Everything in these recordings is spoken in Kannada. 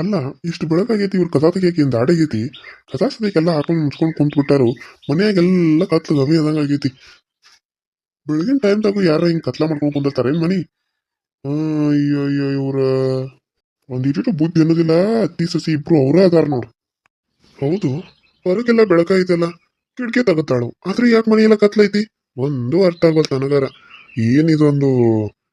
ಅಲ್ಲ, ಇಷ್ಟು ಬೆಳಕಾಗೈತಿ, ಇವ್ರು ಕಸಾ ತೆಗಿಯಾಕಿ ಅಂತ ಆಡಾಗೈತಿ. ಕಸಾ ಸದಕ್ಕೆಲ್ಲ ಹಾಕೊಂಡು ಮುಚ್ಕೊಂಡು ಕುಂತ್ಬಿಟ್ಟಾರು. ಮನೆಯಾಗೆಲ್ಲ ಕತ್ಲು ಗಮಿ ಆದಂಗೆ ಆಗೈತಿ. ಬೆಳಗಿನ ಟೈಮ್ದಾಗೂ ಯಾರ ಹಿಂಗೆ ಕತ್ಲ ಮಾಡ್ಕೊಂಡು ಕುಂದಿರ್ತಾರೆ ಏನು ಮನಿ? ಅಯ್ಯೋ ಅಯ್ಯೋ, ಇವ್ರ ಒಂದಿಟ್ಟು ಬುದ್ಧಿ ಅನ್ನೋದಿಲ್ಲ. ಅತ್ತಿ, ಸಸಿ ಇಬ್ರು ಅವರೇ ಅದಾರ ನೋಡು. ಹೌದು, ಹೊರಗೆಲ್ಲ ಬೆಳಕಾಯ್ತಲ್ಲ. ಕಿಟಕಿ ತಗತ್ತಾಳು ಆದ್ರೆ ಯಾಕೆ ಮನೆಯೆಲ್ಲ ಕತ್ಲೈತಿ ಒಂದು ಅರ್ಥ ಆಗಲ್ಲ ತನಗಾರ ಏನಿದೊಂದು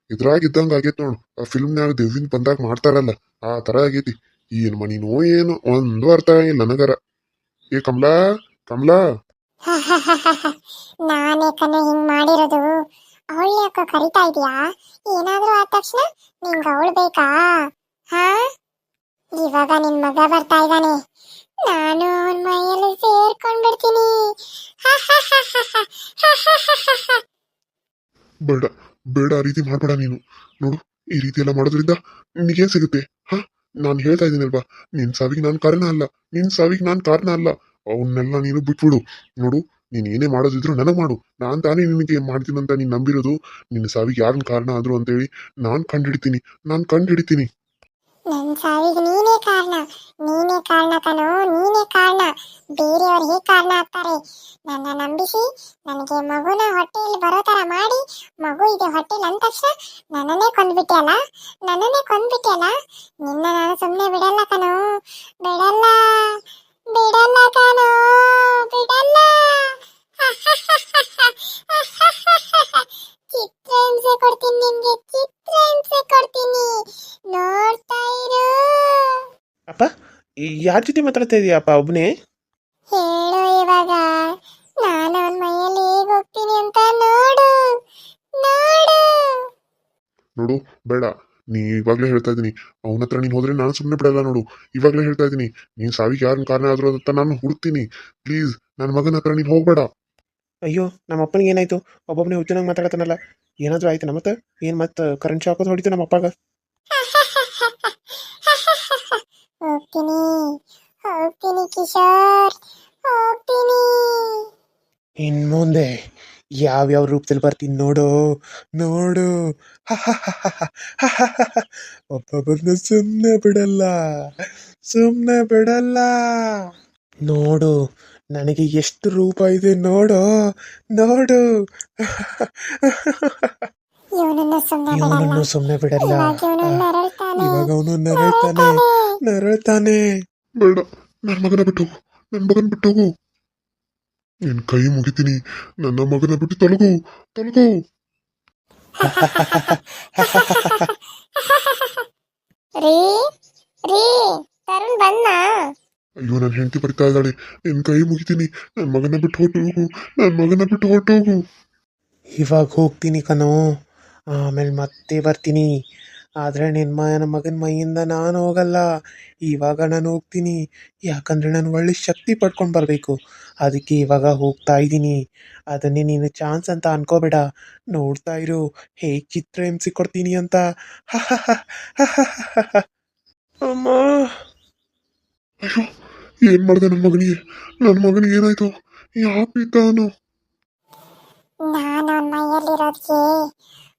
ಇದ್ರಾಗಿದ್ದಂಗೆ ಆಗೈತೆ ನೋಡು. ಆ ಫಿಲ್ಮ್ನಾಗ ದೇವಿನ್ ಬಂದಾಗ ಮಾಡ್ತಾರಲ್ಲ. ಆ ತರ ಆಗೈತಿ. ಏನ್ ಮನಿನೋ ಏನು ಒಂದು ಅರ್ಥ ಇಲ್ಲ ನನಗರ ಏ ಕಮಲಾ ಕಮಲಾ ನಾನೇ ಕಣೆ ಹಿಂಗ್ ಮಾಡಿರೋದು ಅವಳು ಯಾಕೋ ಕರಿತಾ ಇದೀಯಾ ಏನಾದ್ರೂ ಆದ ತಕ್ಷಣ ನಿಂಗ ಅವಳು ಬೇಕಾ ಹಾ ಇವಾಗ ನಿನ್ ಮಗ ಬರ್ತಾ ಇದ್ದಾನೆ ನಾನು ಅವನ ಮೈಯಲ್ಲಿ ಸೇರ್ಕೊಂಡ್ಬಿಡ್ತೀನಿ ಬೇಡ ಬೇಡ ಆ ರೀತಿ ಮಾಡ್ಬೇಡ ನೀನು ನೋಡು ಈ ರೀತಿ ಎಲ್ಲ ಮಾಡೋದ್ರಿಂದ ನಿನಗೇನ್ ಸಿಗುತ್ತೆ ನಾನು ಹೇಳ್ತಾ ಇದ್ದೀನಲ್ವಾ, ನಿನ್ ಸಾವಿಗೆ ನಾನು ಕಾರಣ ಅಲ್ಲ, ನಿನ್ ಸಾವಿಗೆ ನಾನು ಕಾರಣ ಅಲ್ಲ. ಅವನ್ನೆಲ್ಲ ನೀನು ಬಿಟ್ಬಿಡು. ನೋಡು, ನೀನು ಏನೇ ಮಾಡೋದಿದ್ರು ನನಗೆ ಮಾಡು. ನಾನು ತಾನೇ ನಿನಗೆ ಮಾಡ್ತೀನಂತ ನೀನು ನಂಬಿರೋದು. ನಿನ್ನ ಸಾವಿಗೆ ಯಾರನ್ನ ಕಾರಣ ಆದ್ರು ಅಂತೇಳಿ ನಾನ್ ನಾನು ನಾನ್ ಹಿಡಿತೀನಿ ನನ್ನ ಸಾವಿಗೆ ನೀನೇ ಕಾರಣ ಕಾರಣ ಕಣೋ ನೀನೇ ಕಾರಣ. ಬೇರೆಯವ್ರು ಹೇಗೆ ಕಾರಣ ಆಗ್ತಾರೆ? ನನ್ನ ನಂಬಿಸಿ, ನನಗೆ ಮಗುನ ಹೊಟ್ಟೆಯಲ್ಲಿ ಬರೋ ತರ ಮಾಡಿ, ಮಗು ಇದೆ ಹೊಟ್ಟೆಲಿ ಅಂದ ತಕ್ಷಣ ನನ್ನನ್ನೇ ಕೊಂದ್ಬಿಟ್ಟಿಯಲ್ಲ ನನ್ನನ್ನೇ ಕೊಂದ್ಬಿಟ್ಟಿಯಲ್ಲ ನಿನ್ನ ನಾನು ಸುಮ್ಮನೆ ಬಿಡಲ್ಲ ಕಣೋ. ಬಿಡಲ್ಲ ಬಿಡಲ್ಲ ಕಣೋ. ಯಾರ ಜೊತೆ ಮಾತಾಡ್ತಾ ಇದೀಯಪ್ಪ ಒಬ್ಬನೇ ಹೇಳು ಇವಾಗ. ನಾನು ಅವನ ಮೈಯಲ್ಲಿ ಹೇಗೆ ಹೋಗ್ತೀನಿ ಅಂತ ನೋಡು. ನೋಡು. ನೋಡು ಬೇಡ. ನೀ ಇವಾಗ್ಲೇ ಹೇಳ್ತಾ ಇದೀನಿ. ಅವನ ಹತ್ರ ನೀನ್ ಹೋದ್ರೆ ನಾನು ಸುಮ್ಮನೆ ಬಿಡಲ್ಲ ನೋಡು. ಇವಾಗ್ಲೇ ಹೇಳ್ತಾ ಇದೀನಿ. ನೀನ್ ಸಾವಿಗೆ ಯಾರನ್ನ ಕಾರಣ ಆದ್ರೂ ಅಂತ ನಾನು ಹುಡುಕ್ತೀನಿ. ಪ್ಲೀಸ್ ನನ್ನ ಮಗನ ಹತ್ರ ನೀನ್ ಹೋಗ್ಬೇಡ. ಅಯ್ಯೋ ನಮ್ಮ ಅಪ್ಪನಿಗೆ ಏನಾಯ್ತು? ಒಬ್ಬೊಬ್ಬನೇ ಹುಚ್ಚನಾಗ ಮಾತಾಡತಾನಲ್ಲ. ಏನಾದರೂ ಆಯ್ತು ನಮ್ಮ ಮತ್ತೆ ಏನು ಮತ್ತೆ ಕರೆಂಟ್ ಶಾಕ್ ಹೊಡಿತು ನಮ್ಮ ಅಪ್ಪಾಗ? ಹೋಗ್ತೀನಿ. ಹೋಗ್ತೀನಿ ಕಿಶೋರ್. ಹೋಗ್ತೀನಿ. ಇನ್ ಮುಂದೆ ಯಾವ್ಯಾವ ರೂಪದಲ್ಲಿ ಬರ್ತೀನಿ ನೋಡು. ನೋಡು. ಒಬ್ಬೊಬ್ಬರನ್ನ ಸುಮ್ಮನೆ ಬಿಡಲ್ಲ. ಸುಮ್ಮನೆ ಬಿಡಲ್ಲ. ನೋಡು, ನನಗೆ ಎಷ್ಟು ರೂಪ ಇದೆ ನೋಡು. ನೋಡು. ಇವನನ್ನ ಸುಮ್ಮನೆ ಬಿಡಲ್ಲ. ಇವನನ್ನು ಸುಮ್ಮನೆ ಬಿಡಲ್ಲ. ಇವಾಗ ಅವನು ನರಳ್ತಾನೆ. ನರಳ್ತಾನೆ. ಬೇಡ ನನ್ನ ಮಗನ ಬಿಟ್ಟು ಹೋಗು. ನನ್ನ ಮಗನ ಬಿಟ್ಟು ಹೋಗು. ನಿನ್ ಕೈ ಮುಗಿತೀನಿ. ನನ್ನ ಮಗನ ಬಿಟ್ಟು ತೊಲಗು. ತೊಲಗು. ರೀ ರೀ ತರುಣ್ ಬಂದ ಅಯ್ಯೋ ನನ್ನ ಹೆಂಡತಿ ಬರ್ತಾ ಇದ್ದಾಳೆ. ನಿನ್ ಕೈ ಮುಗಿತೀನಿ. ನನ್ನ ಮಗನ ಬಿಟ್ಟು ಹೊಟ್ಟು ಹೋಗು ನನ್ನ ಮಗನ ಬಿಟ್ಟು ಹೊಟ್ಟು ಹೋಗು ಇವಾಗ ಹೋಗ್ತೀನಿ ಕಣೋ. ಆಮೇಲೆ ಮತ್ತೆ ಬರ್ತೀನಿ. ಆದರೆ ನಿನ್ನ ನನ್ನ ಮಗನ ಮೈಯಿಂದ ನಾನು ಹೋಗಲ್ಲ. ಇವಾಗ ನಾನು ಹೋಗ್ತೀನಿ. ಯಾಕಂದರೆ ನಾನು ಒಳ್ಳೆ ಶಕ್ತಿ ಪಡ್ಕೊಂಡು ಬರಬೇಕು. ಅದಕ್ಕೆ ಇವಾಗ ಹೋಗ್ತಾ ಇದ್ದೀನಿ. ಅದನ್ನೇ ನೀನು ಚಾನ್ಸ್ ಅಂತ ಅನ್ಕೋಬೇಡ. ನೋಡ್ತಾ ಇರು. ಹೇಗೆ ಚಿತ್ರ ಎಂಸಿ ಕೊಡ್ತೀನಿ ಅಂತ. ಅಮ್ಮ. ಅಯ್ಯೋ, ಏನ್ ಮಾಡ್ದೆ ನನ್ನ ಮಗನಿಗೆ? ನನ್ನ ಮಗನಿಗೆ ಏನಾಯ್ತು? ಯಾಕೆ ನಾನು ಮೈಯಲ್ಲಿರೋದಕ್ಕೆ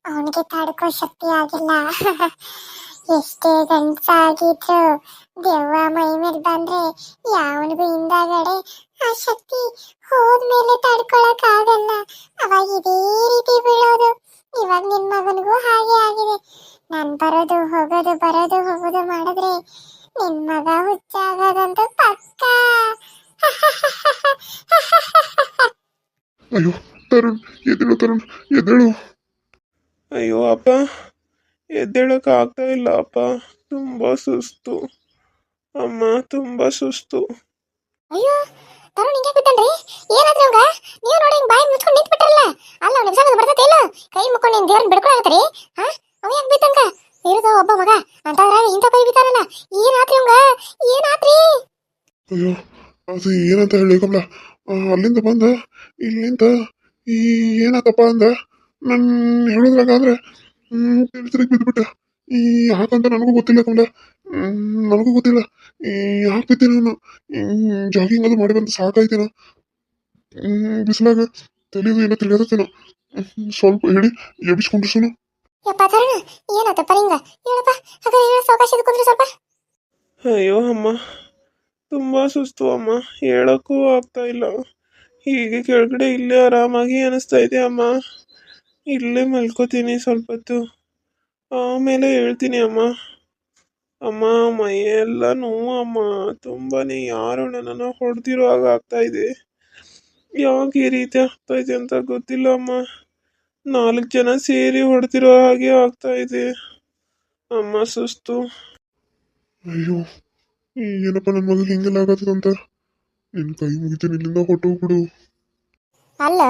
ಅವನಿಗೆ ತಡ್ಕೋ ಶಕ್ತಿ ಆಗಿಲ್ಲ. ಎಷ್ಟೇ ಗಂಡಸಾಗಿದ್ರು ದೆವ್ವ ಮೈ ಮೇಲೆ ಬಂದ್ರೆ ಯಾವನಿಗೂ ಹಿಂದಾಗಡೆ ಆ ಶಕ್ತಿ ಹೋದ್ಮೇಲೆ ತಡ್ಕೊಳಕ್ ಆಗಲ್ಲ. ಅವಾಗ ಇದೇ ರೀತಿ ಬೀಳೋದು. ಇವಾಗ ನಿನ್ ಮಗನಿಗೂ ಹಾಗೆ ಆಗಿದೆ. ನಾನ್ ಬರೋದು, ಹೋಗೋದು ಬರೋದು, ಹೋಗೋದು ಮಾಡಿದ್ರೆ ನಿನ್ ಮಗ ಹುಚ್ಚಾಗೋದಂತೂ ಪಕ್ಕ. ಅಯ್ಯೋ, ತರುಣ್, ಎದ್ದೇಳು ತರುಣ್, ಎದ್ದೇಳು. ಅಯ್ಯೋ ಅಪ್ಪ ಎದ್ದೇಳಕ್ಕೆ ಆಗ್ತಾ ಇಲ್ಲ ಅಪ್ಪ. ತುಂಬ ಸುಸ್ತು. ಅಮ್ಮ ತುಂಬ ಸುಸ್ತು. ಅಯ್ಯೋ ತರುಣ್ ಹಿಂಗೆ ಬಿದ್ದನ್ರಿ ಏನಾದ್ರೂ ಅವಾಗ ನೀವು ನೋಡಿ ಹಿಂಗ್ ಬಾಯಿ ಮುಚ್ಕೊಂಡು ನಿಂತ್ಬಿಟ್ರಲ್ಲ? ಅಲ್ಲ ಅವ್ನ ಎಕ್ಸಾಮ್ ಬರ್ತೈತೆ ಇಲ್ಲ? ಕೈ ಮುಕ್ಕೊಂಡು ನಿನ್ ದೇವ್ರನ್ನ ಬಿಡ್ಕೊಳಕತ್ರಿ ಹಾ? ಅವ ಯಾಕೆ ಬಿತ್ತಂಗ ಇರೋದು ಒಬ್ಬ ಮಗ. ಅಂತಂದ್ರೆ ಇಂಥ ಕೈ ಬಿದ್ದಾರಲ್ಲ ಏನಾತ್ರಿ ಅವಂಗ? ಏನಾತ್ರಿ ಅಯ್ಯೋ ಅದು ಏನಂತ ಹೇಳಿ ಕಮಲ. ಆ, ಅಲ್ಲಿಂದ ಬಂದ ಇಲ್ಲಿಂದ ಈ ಏನಾತಪ್ಪ ಅಂದ? ನನ್ ಹೇಳೋದ್ರಾಗ ಅಂದ್ರೆ ತಿರುಗಿ ಬಿದ್ದುಬಿಟ್ಟ ಈ ಯಾಕಂತ ನನಗೂ ಗೊತ್ತಿಲ್ಲ ಕಂಡ ಹ್ಮ್, ನನಗೂ ಗೊತ್ತಿಲ್ಲ. ಈ ಯಾಕೆ ಬಿದ್ದೆ ನಾನು ಜಾಗಿಂಗ್ ಅದು ಮಾಡಿ ಬಂದು ಸಾಕಾಯ್ತೇನೋ. ಬಿಸಿಲಾಗ ತಲೆದು ಏನೋ ಸ್ವಲ್ಪ ಹೇಳಿ ಎಬ್ಬಿಸ್ಕೊಂಡ್ರು ಸುನು ಯಪ್ಪ ತರುಣ ಏನಾತಪ್ಪ ನಿಂಗ? ಹೇಳಪ್ಪ ಹಾಗಾದ್ರೆ ಹೇಳ ಸಾವಕಾಶ ಕುಂದ್ರಿ ಸ್ವಲ್ಪ. ಅಯ್ಯೋ ಅಮ್ಮ. ತುಂಬ ಸುಸ್ತು ಅಮ್ಮ. ಹೇಳೋಕ್ಕೂ ಆಗ್ತಾ ಇಲ್ಲ. ಹೀಗೆ ಕೆಳಗಡೆ ಇಲ್ಲೇ ಆರಾಮಾಗಿ ಅನಿಸ್ತಾ ಇದೆ ಅಮ್ಮ. ಇಲ್ಲೇ ಮಲ್ಕೋತೀನಿ ಸ್ವಲ್ಪ ಹೊತ್ತು. ಆಮೇಲೆ ಹೇಳ್ತೀನಿ ಅಮ್ಮ. ಅಮ್ಮ ಮೈಯೆಲ್ಲ ನೋವು ಅಮ್ಮ. ತುಂಬಾನೇ ಯಾರು ನನ್ನನ್ನು ಹೊಡೆದಿರೋ ಹಾಗೆ ಆಗ್ತಾ ಇದೆ. ಯಾಕೆ ಈ ರೀತಿ ಆಗ್ತಾ ಇದೆ ಅಂತ ಗೊತ್ತಿಲ್ಲ ಅಮ್ಮ. ನಾಲ್ಕು ಜನ ಸೇರಿ ಹೊಡೆದಿರೋ ಹಾಗೆ ಆಗ್ತಾ ಇದೆ. ಅಮ್ಮ, ಸುಸ್ತು. ಅಯ್ಯೋ, ಏನಪ್ಪ ನನ್ನ ಮಗ ಹಿಂಗೆಲ್ಲ ಆಗತ್ತದಂತ ನಿನ್ನ ಕೈ ಮುಗಿತೀನಿ, ಇಲ್ಲಿಂದ ಹೊಟ್ಟೋಗ್ಬಿಡು ಅಲ್ಲ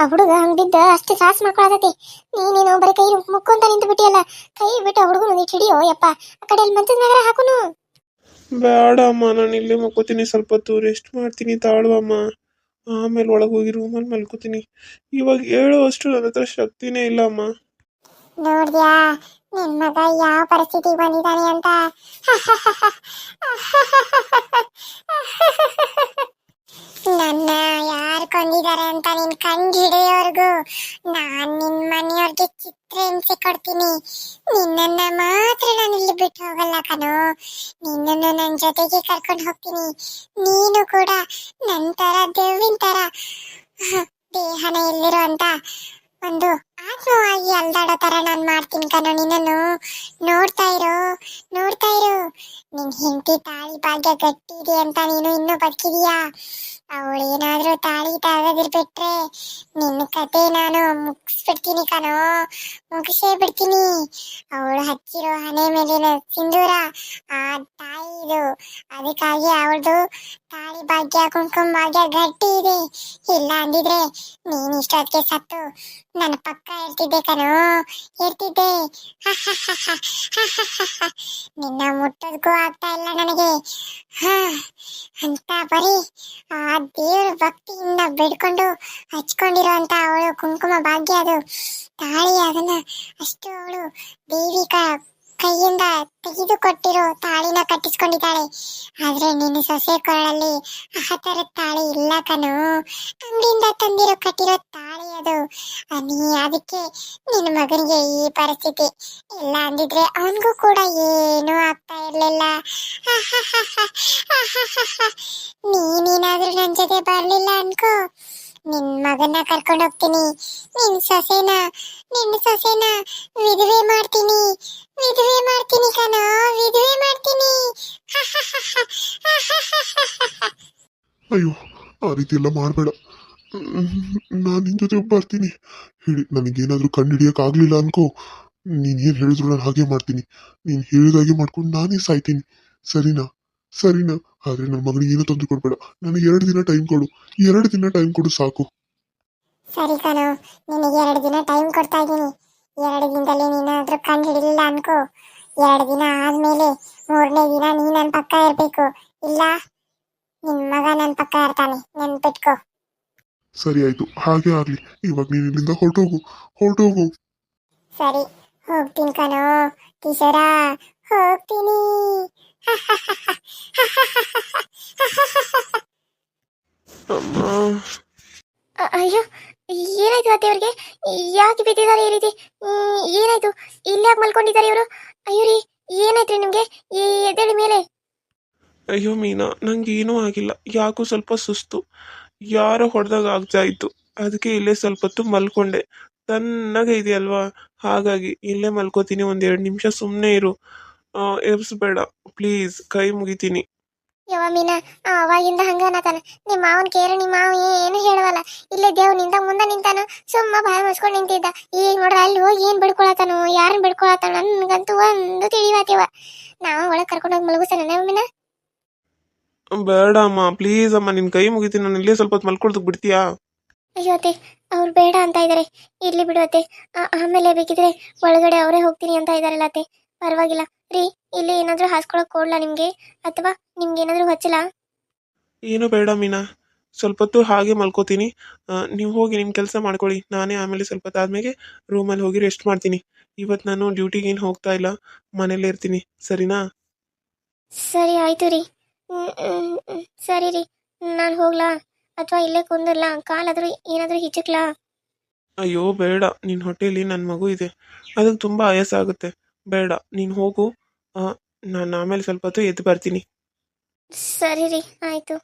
ಆ ಹುಡುಗ ಹಂಗ್ ಬಿದ್ದ ಅಷ್ಟು ತ್ರಾಸ ಮಾಡ್ಕೊಳತೈತಿ ನೀನೇನು ಬರೀ ಕೈ ಮುಕ್ಕೊಂತ ನಿಂತು ಬಿಟ್ಟಿಯಲ್ಲ ಕೈ ಬಿಟ್ಟು ಆ ಹುಡುಗನ ಹಿಡಿಯೋ ಯಪ್ಪ ಆ ಕಡೆ ಅಲ್ಲಿ ಮಂಚದ ನಗರ ಹಾಕುನು. ಬೇಡ ಅಮ್ಮ ನಾನು ಇಲ್ಲೇ ಮಕ್ಕೋತೀನಿ ಸ್ವಲ್ಪ ಹೊತ್ತು ರೆಸ್ಟ್ ಮಾಡ್ತೀನಿ ತಾಳುವಮ್ಮ. ಆಮೇಲೆ ಒಳಗೆ ಹೋಗಿ ರೂಮಲ್ಲಿ ಮಲ್ಕೋತೀನಿ. ಇವಾಗ ಹೇಳುವಷ್ಟು ನನ್ನ ಹತ್ರ ಶಕ್ತಿನೇ ಇಲ್ಲ ಅಮ್ಮ ನೋಡ್ದ್ಯಾ ನಿನ್ ಮಗ ಯಾವ ಪರಿಸ್ಥಿತಿ ಬಂದಿದ್ದಾನೆ ಅಂತ. ನನ್ನ ಯಾರು ಕೊಂದಿದ್ದಾರೆ ಅಂತ ನೀನ್ ಕಂಡು ಹಿಡಿಯೋರ್ಗು? ನಾನ್ ನಿನ್ ಮನೆಯವ್ರಿಗೆ ಚಿತ್ರ ಹಿಂಸೆ ಕೊಡ್ತೀನಿ. ನಿನ್ನನ್ನ ಮಾತ್ರ ನಾನು ಇಲ್ಲಿ ಬಿಟ್ಟು ಹೋಗಲ್ಲ ಕಣೋ. ನಿನ್ನನ್ನು ನನ್ನ ಜೊತೆಗೆ ಕರ್ಕೊಂಡು ಹೋಗ್ತೀನಿ. ನೀನು ಕೂಡ ನನ್ನ ತರ ದೇವಿನ ತರ. ದೇಹನ ಎಲ್ಲಿರೋ ಅಂತ ಒಂದು ಆತ್ಮವಾಗಿ ಅಲ್ದಾಡೋ ತರ ನಾನು ಮಾಡ್ತೀನಿ ಕಣೋ, ನಿನ್ನನ್ನು ನೋಡ್ತಾ ಇರೋ, ನೋಡ್ತಾ ಇರು. ನಿನ್ ಹೆಂಡತಿ ತಾಳಿ ಭಾಗ್ಯ ಗಟ್ಟಿ ಇದೆ ಅಂತ ನೀನು ಇನ್ನೂ ಬದುಕಿದೀಯಾ? ಅವಳು ಏನಾದ್ರೂ ತಾಳಿ ತಾಗದಿರ್ಬಿಟ್ರೆ ನಿನ್ನ ಕತೆ ನಾನು ಮುಗಿಸ್ಬಿಡ್ತೀನಿ ಕಣೋ, ಮುಗಿಸೇ ಬಿಡ್ತೀನಿ. ಅವಳು ಹಚ್ಚಿರೋ ಹಣೆ ಮೇಲಿನ ಸಿಂಧೂರ, ಆ ತಾಯಿದು ಅದಕ್ಕಾಗಿ ಅವಳದು ತಾಳಿ ಭಾಗ್ಯ, ಕುಂಕುಮ ಭಾಗ್ಯ ಗಟ್ಟಿ ಇದೆ. ಇಲ್ಲ ಅಂದಿದ್ರೆ ನೀನ್ ಇಷ್ಟೊತ್ತಿಗೆ ಸತ್ತು. ನನ್ನ ಪಕ್ಕ ಇರ್ತಿದ್ದೆ ಕಣೋ, ಹೇಳ್ತಿದ್ದೆ. ನಿನ್ನ ಮುಟ್ಟೋದಕ್ಕೂ ಆಗ್ತಾ ಇಲ್ಲ ನನಗೆ. ಅಂತ ಬರೀ ಆ ದೇವ್ರ ಭಕ್ತಿಯಿಂದ ಬಿಡ್ಕೊಂಡು ಹಚ್ಕೊಂಡಿರೋ ಅಂತ ಅವಳು ಕುಂಕುಮ ಭಾಗ್ಯ ಅದು. ತಾಳಿ ಅದನ್ನ ಅಷ್ಟು ಅವಳು ದೇವಿ ಕೈಯಿಂದ ತೆಗೆದುಕೊಟ್ಟಿರೋ ತಾಳಿನ ಕಟ್ಟಿಸ್ಕೊಂಡಿದ್ದಾಳೆ. ಆದ್ರೆ ನಿನ್ನ ಸೊಸೆ ಕೊರಳಲ್ಲಿ ಆ ತಾಳಿ ಇಲ್ಲ ಕಣೋ. ಅಂಗಡಿಯಿಂದ ತಂದಿರೋ ಕಟ್ಟಿರೋ ತಾಳಿ ಅದು ನೀ ಅದಕ್ಕೆ ನಿನ್ನ ಮಗನಿಗೆ ಈ ಪರಿಸ್ಥಿತಿ ಇಲ್ಲ ಅಂದಿದ್ರೆ ಅವನಿಗೂ ಕೂಡ ಏನೂ ಆಗ್ತಾ ಇರಲಿಲ್ಲ ನೀನೇನಾದ್ರೂ ನನ್ನ ಜೊತೆ ಬರಲಿಲ್ಲ ಅನ್ಕೋ ನಿನ್ ಮಗನ ಕರ್ಕೊಂಡು ಹೋಗ್ತೀನಿ ನಿನ್ ಸೊಸೆನ ನಿನ್ನ ಸೊಸೆನ ವಿಧವೆ ಮಾಡ್ತೀನಿ ವಿಧವೆ ಮಾಡ್ತೀನಿ ಕಣೋ ವಿಧವೆ ಮಾಡ್ತೀನಿ ಅಯ್ಯೋ ಆ ರೀತಿ ಎಲ್ಲ ಮಾಡಬೇಡ ನಾನು ನಿನ್ನ ಜೊತೆ ಬರ್ತೀನಿ. ಹೇಳಿ, ನನಗೇನಾದರೂ ಕಂಡು ಹಿಡಿಯೋಕ್ಕಾಗಲಿಲ್ಲ ಅನ್ಕೋ. ನೀನು ಏನು ಹೇಳಿದ್ರು ನಾನು ಹಾಗೆ ಮಾಡ್ತೀನಿ. ನೀನು ಹೇಳಿದಾಗೆ ಮಾಡ್ಕೊಂಡು ನಾನೇ ಸಾಯ್ತೀನಿ. ಸರಿನಾ? ಸರಿನಾ? ಆದರೆ ನನ್ನ ಮಗನಿಗೆ ಏನೂ ತೊಂದರೆ ಕೊಡಬೇಡ. ನನಗೆ ಎರಡು ದಿನ ಟೈಮ್ ಕೊಡು. ಎರಡು ದಿನ ಟೈಮ್ ಕೊಡು ಸಾಕು. ಸರಿ ಕಣೋ. ನಿನಗೆ ಎರಡು ದಿನ ಟೈಮ್ ಕೊಡ್ತಾ ಇದ್ದೀನಿ. ಎರಡು ದಿನದಲ್ಲಿ ನೀನಾದರೂ ಕಂಡು ಹಿಡಿಲಿಲ್ಲ ಅನ್ಕೋ. ಎರಡು ದಿನ ಆದಮೇಲೆ ಮೂರನೇ ದಿನ ನೀ ನನ್ನ ಪಕ್ಕ ಇರ್ಬೇಕು. ಇಲ್ಲ ನಿನ್ನ ಮಗ ನನ್ನ ಪಕ್ಕ ಇರ್ತಾನೆ. ನೆನ್ಪಿಟ್ಕೋ. ಸರಿ ಆಯ್ತು ಹಾಗೆ ಆಗ್ಲಿ. ಇವಾಗ ನೀನು ಇಲ್ಲಿಂದ ಹೊರಟೋಗು ಹೊರಟೋಗು. ಸರಿ ಹೋಗ್ತೀನಿ ಕಣೋ. ಕಿಶೋರ ಹೋಗ್ತೀನಿ. ಅ- ಅಯ್ಯೋ ಏನಾಯ್ತು ಮತ್ತೆ ಅವ್ರಿಗೆ? ಯಾಕೆ ಬಿದ್ದಿದ್ದಾರೆ ಈ ರೀತಿ? ಹ್ಮ್, ಇಲ್ಲಿ ಇಲ್ಲೇ ಮಲ್ಕೊಂಡಿದ್ದಾರೆ ಇವರು? ಅಯ್ಯೋ ರೀ ಏನಾಯ್ತ್ರಿ ನಿಮ್ಗೆ? ಈ ಎದ್ದೇಳಿ ಮೇಲೆ? ಅಯ್ಯೋ ಮೀನಾ ನಂಗೆ ಏನೂ ಆಗಿಲ್ಲ. ಯಾಕೋ ಸ್ವಲ್ಪ ಸುಸ್ತು. ಯಾರೋ ಹೊಡೆದಾಗ ಆಗ್ತಾ ಇತ್ತು. ಅದಕ್ಕೆ ಇಲ್ಲೇ ಸ್ವಲ್ಪ ಹೊತ್ತು ಮಲ್ಕೊಂಡೆ. ತಣ್ಣಗೆ ಇದೆಯಲ್ವಾ? ಹಾಗಾಗಿ ಇಲ್ಲೇ ಮಲ್ಕೋತೀನಿ ಒಂದೆರಡು ನಿಮಿಷ ಸುಮ್ಮನೆ ಇರು. ಆ, ಎಬ್ಸ್ಬೇಡ. ಪ್ಲೀಸ್ ಕೈ ಮುಗಿತೀನಿ. ಯವ್ವ ಮೀನ ಅವಾಗಿಂದ ಹಂಗ ಅನ್ನತಾನ ನಿಮ್ಮ ಮಾವನ್ ಕೇರ ನಿಮ್ಮ ಮಾವ ಏನು ಹೇಳವಲ್ಲ. ಇಲ್ಲೇ ದೇವ್ ನಿಂತ ಮುಂದೆ ನಿಂತಾನ ಸುಮ್ಮ ಬಾಯಿ ಮುಚ್ಕೊಂಡ್ ನಿಂತಿದ್ದ. ಈಗ ನೋಡ್ರ ಅಲ್ಲಿ ಹೋಗಿ ಏನ್ ಬಿಡ್ಕೊಳತಾನು ಯಾರನ್ನ ಬಿಡ್ಕೊಳತಾನ ನನ್ಗಂತೂ ಒಂದು ತಿಳಿವಾತಿವ ನಾವು ಒಳಗೆ ಕರ್ಕೊಂಡು ಹೋಗಿ ಮಲಗಿಸ್ತಾನ ಮೀನ? ಬೇಡ ಅಮ್ಮ ಪ್ಲೀಸ್ ಅಮ್ಮ ನಿನ್ನ ಕೈ ಮುಗಿತೀನಿ ನಾನು ಇಲ್ಲೇ ಸ್ವಲ್ಪ ಹೊತ್ತು ಮಲ್ಕೊಳ್ದಕ್ಕೆ ಬಿಡ್ತೀಯಾ? ಅಯ್ಯೋ ಅತ್ತೆ ಅವ್ರು ಬೇಡ ಅಂತ ಇದ್ದಾರೆ ಇಲ್ಲಿ ಬಿಡು ಅತ್ತೆ. ಆ- ಆಮೇಲೆ ಬೇಕಿದ್ರೆ ಒಳಗಡೆ ಅವರೇ ಹೋಗ್ತೀನಿ ಅಂತ ಇದಾರಲ್ಲ ಅತ್ತೆ. ಪರವಾಗಿಲ್ಲ. ರೀ ಇಲ್ಲಿ ಏನಾದ್ರೂ ಹಾಸ್ಕೊಳಕ್ ಕೊಡ್ಲಾ ನಿಮ್ಗೆ? ಅಥವಾ ನಿಮ್ಗೆ ಏನಾದ್ರೂ ಹಚ್ಚಲಾ? ಏನು ಬೇಡ ಮೀನಾ. ಸ್ವಲ್ಪ ಹೊತ್ತು ಹಾಗೆ ಮಲ್ಕೋತೀನಿ. ನೀವು ಹೋಗಿ ನಿಮ್ಮ ಕೆಲಸ ಮಾಡ್ಕೊಳ್ಳಿ. ನಾನೇ ಆಮೇಲೆ ಸ್ವಲ್ಪ ಹೊತ್ತು ಆದ್ಮೇಲೆ ರೂಮಲ್ಲಿ ಹೋಗಿ ರೆಸ್ಟ್ ಮಾಡ್ತೀನಿ. ಇವತ್ತು ನಾನು ಡ್ಯೂಟಿಗೆ ಏನು ಹೋಗ್ತಾ ಇಲ್ಲ. ಮನೇಲೇ ಇರ್ತೀನಿ. ಸರಿನಾ? ಸರಿ ಆಯ್ತು ರೀ. ಸರಿ ರೀ. ನಾನು ಹೋಗ್ಲಾ? ಅಥವಾ ಇಲ್ಲೇ ಕುಂದಿರ್ಲಾ? ಕಾಲಾದ್ರೂ ಏನಾದ್ರೂ ಹಿಚಕ್ಲಾ? ಅಯ್ಯೋ ಬೇಡ. ನಿನ್ನ ಹೊಟ್ಟೆಯಲ್ಲಿ ನನ್ನ ಮಗು ಇದೆ. ಅದಕ್ಕೆ ತುಂಬ ಆಯಾಸ ಆಗುತ್ತೆ ಬೇಡ. ನೀನು ಹೋಗು. ನಾನು ಆಮೇಲೆ ಸ್ವಲ್ಪ ಹೊತ್ತು ಎದ್ದು ಬರ್ತೀನಿ. ಸರಿ ರೀ. ಆಯ್ತು.